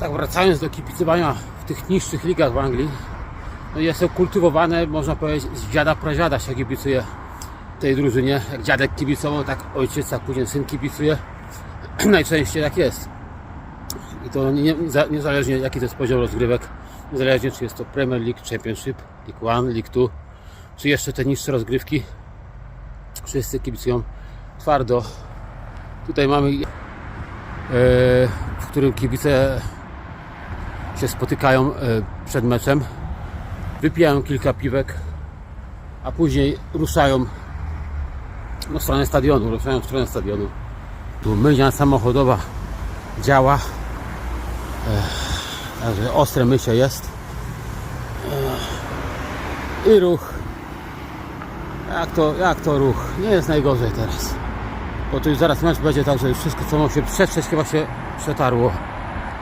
Tak wracając do kibicowania w tych niższych ligach w Anglii, no jest to kultywowane, można powiedzieć, z dziada pradziada się kibicuje tej drużynie. Jak dziadek kibicował, tak ojciec, a później syn kibicuje. Najczęściej tak jest. I to nie, nie, niezależnie jaki to jest poziom rozgrywek, niezależnie czy jest to Premier League, Championship, League One, League Two, czy jeszcze te niższe rozgrywki, wszyscy kibicują twardo. Tutaj mamy, e, w którym kibice się spotykają e, przed meczem, wypijają kilka piwek, a później ruszają no, w stronę stadionu, ruszają w stronę stadionu. Tu myjnia samochodowa działa. E, Także ostre mycie jest. E, I ruch. Jak to, jak to ruch? Nie jest najgorzej teraz. Bo tu już zaraz mecz będzie tak, że już wszystko co ma się przetrzeć chyba się przetarło.